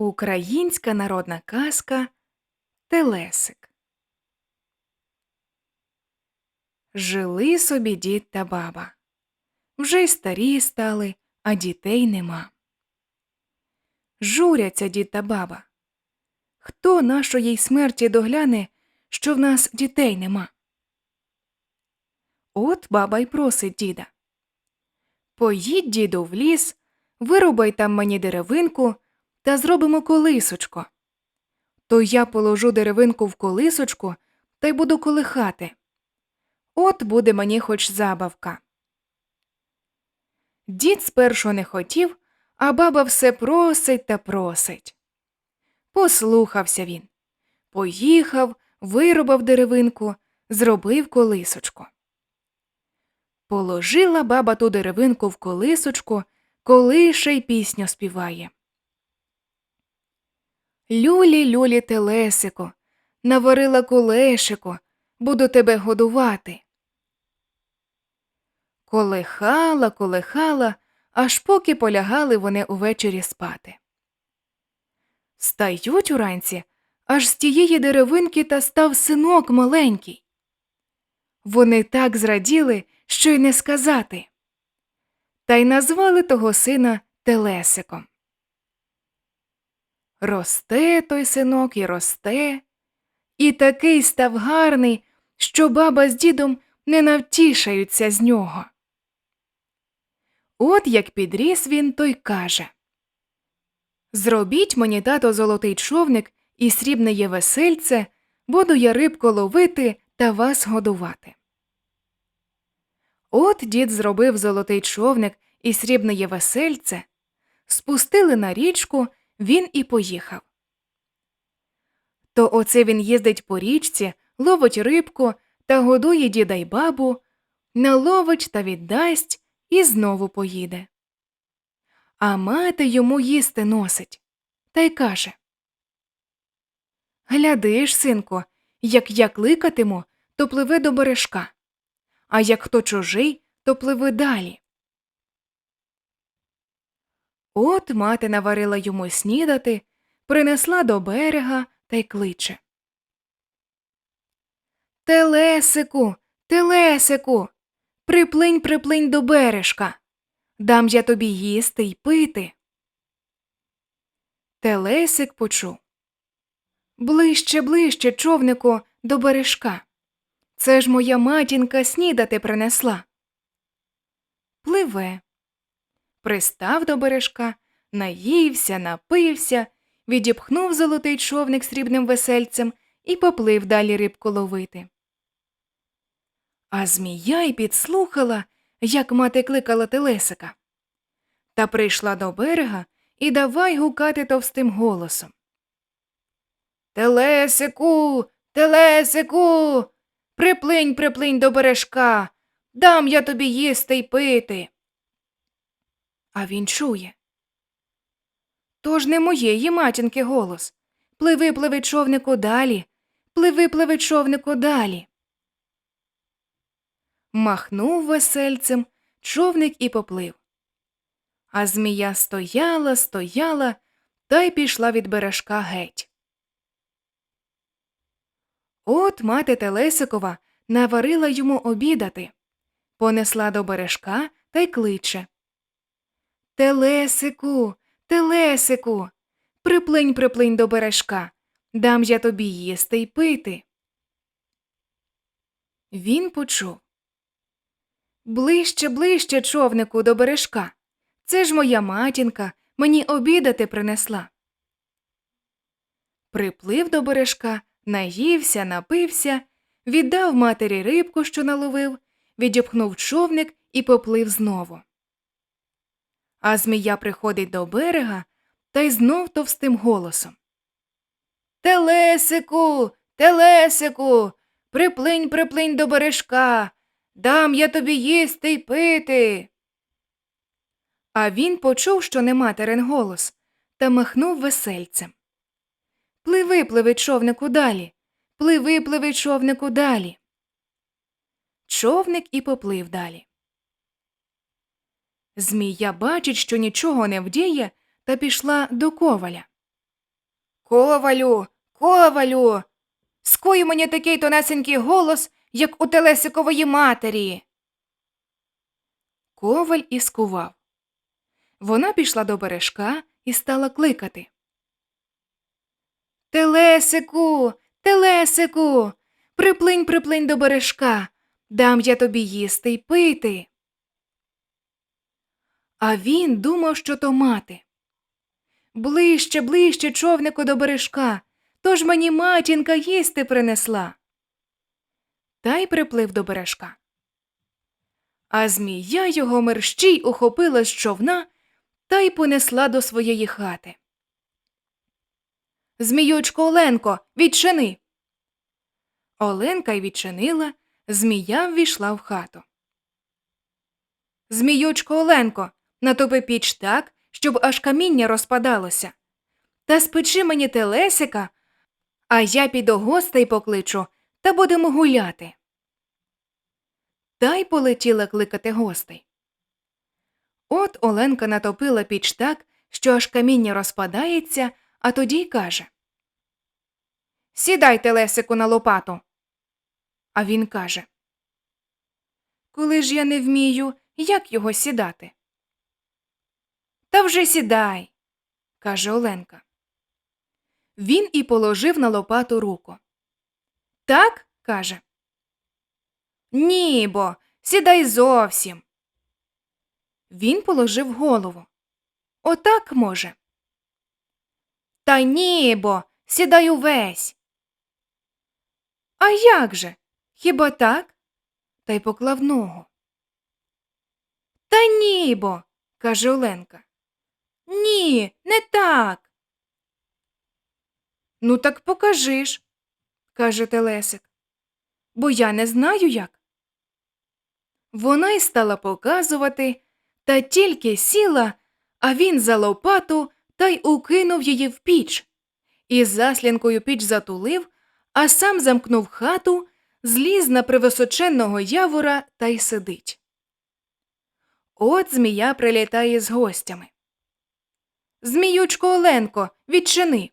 Українська народна казка Телесик. Жили собі дід та баба. Вже й старі стали, а дітей нема. Журяться дід та баба. Хто нашої смерті догляне, що в нас дітей нема? От баба й просить діда. Поїдь, діду, в ліс, вирубай там мені деревинку та зробимо колисочко. То я положу деревинку в колисочку та й буду колихати. От буде мені хоч забавка. Дід спершу не хотів, а баба все просить та просить. Послухався він. Поїхав, вирубав деревинку, зробив колисочку. Положила баба ту деревинку в колисочку, колише й пісню співає. Люлі, люлі, телесико, наварила кулешико, буду тебе годувати. Колихала, колихала, аж поки полягали вони увечері спати. Стають уранці, аж з тієї деревинки та став синок маленький. Вони так зраділи, що й не сказати. Та й назвали того сина Телесиком. Росте той синок і росте, і такий став гарний, що баба з дідом не навтішаються з нього. От як підріс він, той каже Зробіть мені тато золотий човник і срібне є весельце, буду я рибку ловити та вас годувати. От дід зробив золотий човник і срібне є весельце, спустили на річку він і поїхав. То оце він їздить по річці, ловить рибку та годує діда й бабу, наловить та віддасть і знову поїде. А мати йому їсти носить та й каже Глядиш, синку, як я кликатиму, то пливе до бережка, а як хто чужий, то пливе далі. От мати наварила йому снідати, принесла до берега та й кличе. Телесику, телесику, приплинь, приплинь до бережка. Дам я тобі їсти й пити. Телесик почув. Ближче, ближче, човнику, до бережка. Це ж моя матінка снідати принесла. Пливе пристав до бережка, наївся, напився, відіпхнув золотий човник срібним весельцем і поплив далі рибку ловити. А змія й підслухала, як мати кликала телесика. Та прийшла до берега і давай гукати товстим голосом. Телесику, телесику, приплинь, приплинь до бережка, дам я тобі їсти й пити а він чує. Тож не моєї матінки голос. Пливи, пливи, човнику далі, пливи, пливи, човнику далі. Махнув весельцем, човник і поплив. А змія стояла, стояла та й пішла від бережка геть. От мати Телесикова наварила йому обідати, понесла до бережка та й кличе Телесику, телесику, приплинь, приплинь до бережка, дам я тобі їсти й пити. Він почув. Ближче, ближче, човнику, до бережка. Це ж моя матінка мені обідати принесла. Приплив до бережка, наївся, напився, віддав матері рибку, що наловив, відіпхнув човник і поплив знову. А змія приходить до берега та й знов товстим голосом. Телесику, телесику, приплинь, приплинь до бережка, дам я тобі їсти й пити. А він почув, що не материн голос, та махнув весельцем. Пливи, пливи, човнику далі, пливи, пливи, човнику далі. Човник і поплив далі. Змія бачить, що нічого не вдіє, та пішла до коваля. Ковалю, ковалю. Скуй мені такий тонесенький голос, як у Телесикової матері. Коваль і скував. Вона пішла до бережка і стала кликати. Телесику, телесику, приплинь, приплинь до бережка, дам я тобі їсти й пити. А він думав, що то мати. Ближче, ближче, човнику до бережка, тож мені матінка їсти принесла. Та й приплив до бережка. А змія його мерщій ухопила з човна та й понесла до своєї хати. Зміючко Оленко, відчини. Оленка й відчинила, змія ввійшла в хату. Зміючко Оленко, натопи піч так, щоб аж каміння розпадалося. Та спечи мені телесика, а я піду гостей покличу та будемо гуляти. Та й полетіла кликати гостей. От Оленка натопила піч так, що аж каміння розпадається, а тоді й каже Сідай, телесику, на лопату. А він каже Коли ж я не вмію, як його сідати? Та вже сідай, каже Оленка. Він і положив на лопату руку. Так? каже. Ні, бо сідай зовсім. Він положив голову. Отак може. Та ні, бо сідай увесь. А як же? Хіба так? Та й поклав ногу. Та ні, бо, каже Оленка. Ні, не так. Ну, так покажи ж, каже Телесик. Бо я не знаю як. Вона й стала показувати, та тільки сіла, а він за лопату та й укинув її в піч. І заслінкою піч затулив, а сам замкнув хату, зліз на привисоченного явора та й сидить. От змія прилітає з гостями. Зміючко Оленко, відчини.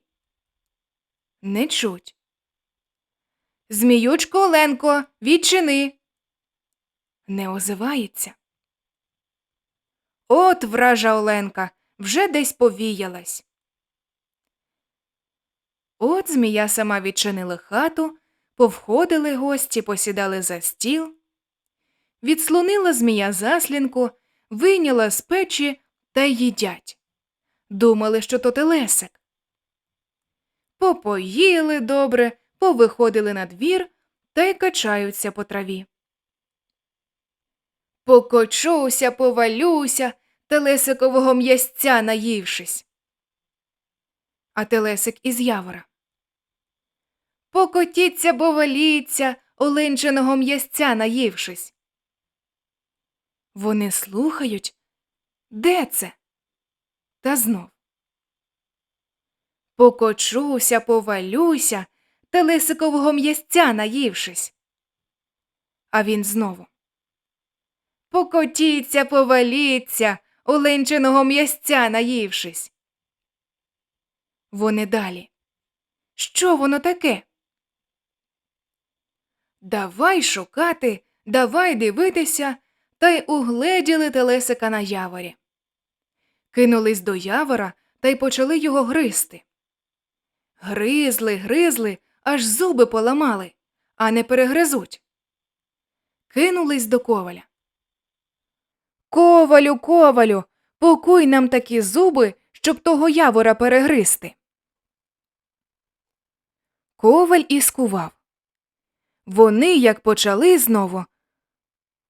Не чуть. Зміючко Оленко, відчини. Не озивається. От вража Оленка вже десь повіялась. От змія сама відчинила хату, повходили гості, посідали за стіл. Відслонила змія заслінку, вийняла з печі та їдять. Думали, що то телесик. Попоїли добре, повиходили на двір та й качаються по траві. Покочуся, повалюся, телесикового м'ясця наївшись. А телесик із явора. Покотіться, поваліться, оленченого м'ясця наївшись. Вони слухають. Де це? Та знов. Покочуся, повалюся, телесикового м'ясця наївшись. А він знову. Покотіться, поваліться, оленчиного м'ясця наївшись. Вони далі. Що воно таке? Давай шукати, давай дивитися, та й угледіли телесика на яворі. Кинулись до явора та й почали його гризти. Гризли, гризли, аж зуби поламали, а не перегризуть. Кинулись до коваля. Ковалю, ковалю, покуй нам такі зуби, щоб того явора перегризти. Коваль і скував. Вони, як почали знову,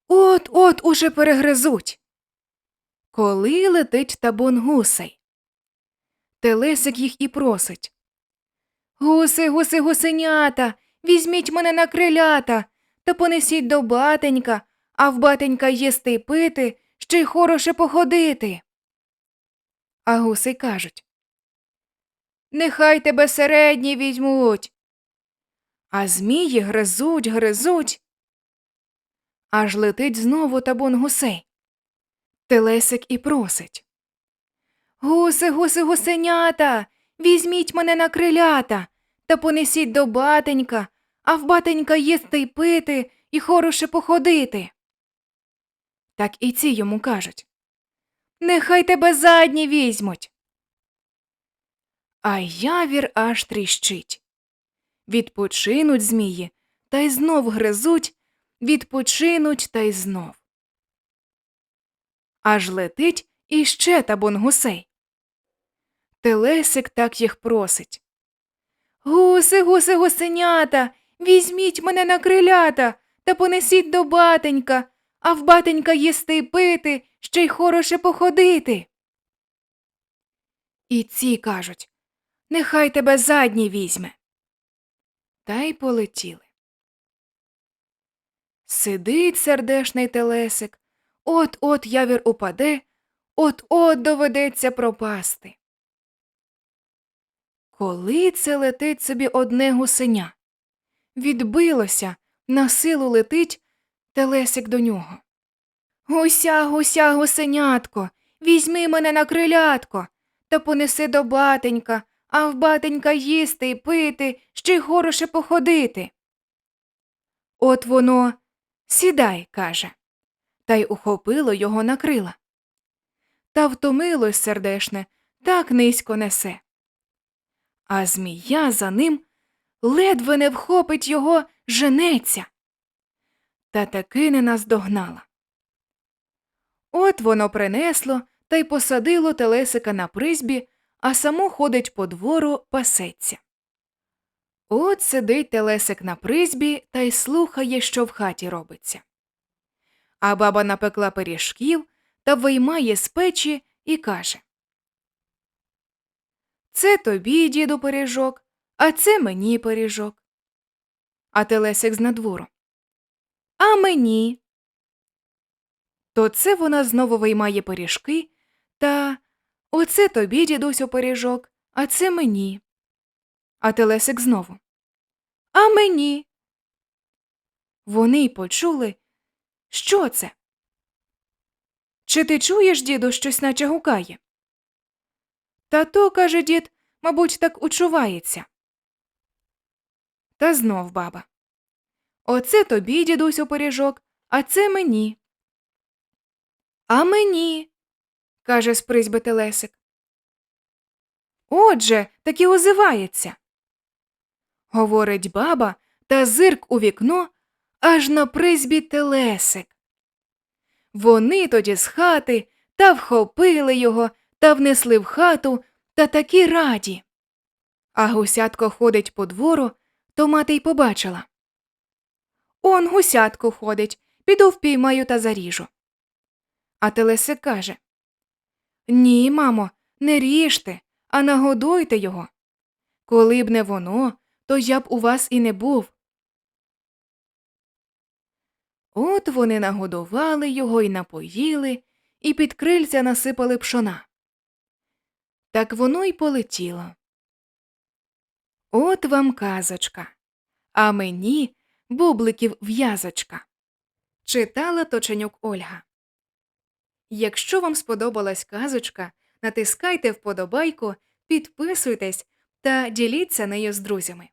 от от уже перегризуть. Коли летить табун гусей. Телесик їх і просить. Гуси, гуси, гусенята, візьміть мене на крилята та понесіть до батенька, а в батенька їсти й пити, ще й хороше походити. А гуси кажуть Нехай тебе середні візьмуть. А змії гризуть, гризуть. Аж летить знову табун гусей. Телесик і просить. Гуси, гуси, гусенята, візьміть мене на крилята та понесіть до батенька, а в батенька їсти й пити і хороше походити. Так і ці йому кажуть. Нехай тебе задні візьмуть. А явір аж тріщить. Відпочинуть змії, та й знов гризуть, відпочинуть та й знов. Аж летить іще табун гусей. Телесик так їх просить. Гуси, гуси, гусенята, візьміть мене на крилята та понесіть до батенька, а в батенька їсти й пити, ще й хороше походити. І ці кажуть Нехай тебе задній візьме. Та й полетіли. Сидить сердешний телесик, от от явір упаде, от от доведеться пропасти. Коли це летить собі одне гусеня? Відбилося, на силу летить телесик до нього. Гуся, гуся, гусенятко, візьми мене на крилятко та понеси до батенька, а в батенька їсти й пити, ще й хороше походити. От воно сідай, каже, та й ухопило його на крила. Та втомилось сердешне, так низько несе. А змія за ним ледве не вхопить його, женеться. Та таки не наздогнала. От воно принесло та й посадило телесика на призбі, а само ходить по двору, пасеться. От сидить телесик на призбі та й слухає, що в хаті робиться. А баба напекла пиріжків та виймає з печі і каже Це тобі, діду, пиріжок, а це мені пиріжок. А телесик з надвору. А мені. То це вона знову виймає пиріжки та оце тобі, дідусю, пиріжок, а це мені. А телесик знову. А мені. Вони й почули. Що це? Чи ти чуєш, діду, щось наче гукає? Та то, каже дід, мабуть, так учувається. Та знов баба. Оце тобі, дідусю, пиріжок, а це мені. А мені, каже з призьби телесик. Отже, таки озивається. Говорить баба та зирк у вікно аж на призбі телесик. Вони тоді з хати та вхопили його та внесли в хату та такі раді. А гусятко ходить по двору, то мати й побачила. Он гусятко ходить, піду впіймаю та заріжу. А телесик каже Ні, мамо, не ріжте, а нагодуйте його. Коли б не воно, то я б у вас і не був. От вони нагодували його і напоїли, і під крильця насипали пшона. Так воно й полетіло. От вам казочка, а мені бубликів в'язочка. Читала Точенюк Ольга. Якщо вам сподобалась казочка, натискайте вподобайку, підписуйтесь та діліться нею з друзями.